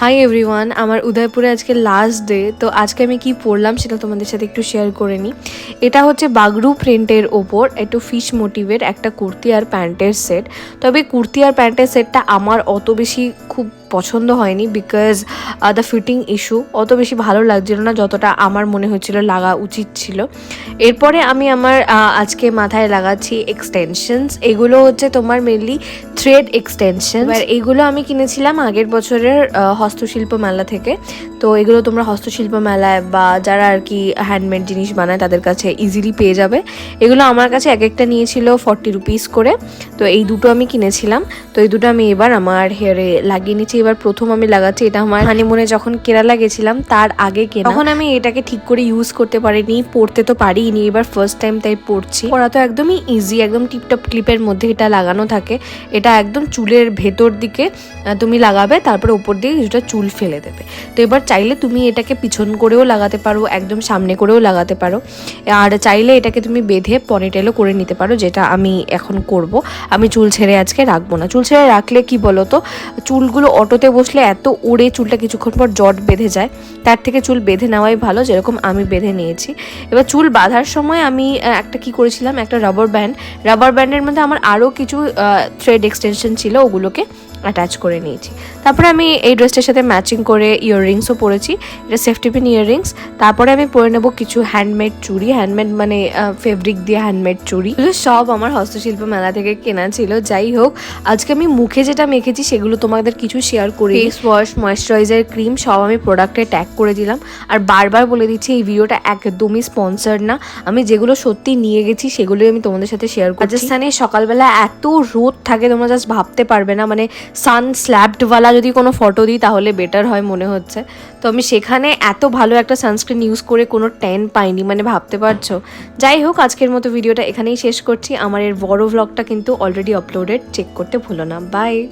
Hi everyone আমার উদয়পুরে আজকে লাস্ট ডে তো আজকে আমি কি পড়লাম সেটা তোমাদের সাথে একটু শেয়ার করে নিই। এটা হচ্ছে বাগরু প্রিন্টের ওপর একটু ফিশ মোটিভের একটা কুর্তি আর প্যান্টের সেট তবে কুর্তি আর প্যান্টের সেটটা আমার অত বেশি খুব পছন্দ হয়নি বিকজ দ্য ফিটিং ইস্যু অত বেশি ভালো লাগছিল না যতটা আমার মনে হচ্ছিল লাগা উচিত ছিল। এরপরে আমি আমার আজকে মাথায় লাগাচ্ছি এক্সটেনশনস এগুলো হচ্ছে তোমার মেনলি থ্রেড এক্সটেনশন এবার এগুলো আমি কিনেছিলাম আগের বছরের হস্তশিল্প মেলা থেকে। তো এগুলো তোমরা হস্তশিল্প মেলায় বা যারা আর কি হ্যান্ডমেড জিনিস বানায় তাদের কাছে ইজিলি পেয়ে যাবে। এগুলো আমার কাছে এক একটা নিয়েছিল ফর্টি রুপিস করে। তো এই দুটো আমি কিনেছিলাম। তো এই দুটো আমি এবার আমার হেয়ারে লাগিয়ে নিচ্ছি। এবার প্রথম আমি লাগাচ্ছি এটা আমার হানিমুনে যখন কেরালা গেছিলাম তার আগে কেনা। তখন আমি এটাকে ঠিক করে ইউজ করতে পারিনি পড়তে তো পারিনি এবার ফার্স্ট টাইম তাই পড়ছি। পড়া তো একদমই ইজি একদম টিপটপ ক্লিপের মধ্যে এটা লাগানো থাকে। এটা একদম চুলের ভেতর দিকে তুমি লাগাবে তারপরে উপর দিয়ে কিছুটা চুল ফেলে দেবে। তো এবার চাইলে তুমি এটাকে পিছন করেও লাগাতে পারো একদম সামনে করেও লাগাতে পারো। আর চাইলে এটাকে তুমি বেঁধে পনিটেলও করে নিতে পারো যেটা আমি এখন করব। আমি চুল ছেড়ে আজকে রাখব না। চুল ছেড়ে রাখলে কি বলো তো চুলগুলো অটোতে বসলে এত উড়ে চুলটা কিছুক্ষণ পর জট বেঁধে যায়, তার থেকে চুল বেঁধে নেওয়াই ভালো, যেরকম আমি বেঁধে নিয়েছি। এবার চুল বাঁধার সময় আমি একটা কি করেছিলাম, একটা রাবার ব্যান্ড রাবার ব্যান্ডের মধ্যে আমার আরও কিছু থ্রেড এক্সটেনশন ছিল ওগুলোকে অ্যাটাচ করে নিয়েছি। তারপরে আমি এই ড্রেসটার সাথে ম্যাচিং করে ইয়াররিংসও পরেছি। এটা সেফটি পিন ইয়াররিংস তারপরে আমি পরে নেব কিছু হ্যান্ডমেড চুড়ি। হ্যান্ডমেড মানে ফেব্রিক দিয়ে হ্যান্ডমেড চুড়ি। এগুলো সব আমার হস্তশিল্প মেলা থেকে কেনা ছিল। যাই হোক আজকে আমি মুখে যেটা মেখেছি সেগুলো তোমাদের কিছু শেয়ার করি ফেস ওয়াশ ময়শ্চারাইজার ক্রিম সব আমি প্রোডাক্টে ট্যাগ করে দিলাম। আর বারবার বলে দিচ্ছি এই ভিডিওটা একদমই স্পন্সার্ড না। আমি যেগুলো সত্যি নিয়ে গেছি সেগুলোই আমি তোমাদের সাথে শেয়ার করি রাজস্থানে সকালবেলা এত রোদ থাকে তোমরা জাস্ট ভাবতে পারবে না। মানে সান স্ল্যাবডওয়ালা যদি কোনো ফটো দিই, তাহলে বেটার হয় মনে হচ্ছে। তো আমি সেখানে এত ভালো একটা সানস্ক্রিন ইউজ করে কোনো টেন পাইনি মানে ভাবতে পারছ? যাই হোক, আজকের মতো ভিডিওটা এখানেই শেষ করছি। আমার এর বড় ভ্লগটা কিন্তু অলরেডি আপলোডেড চেক করতে ভুলো না। বাই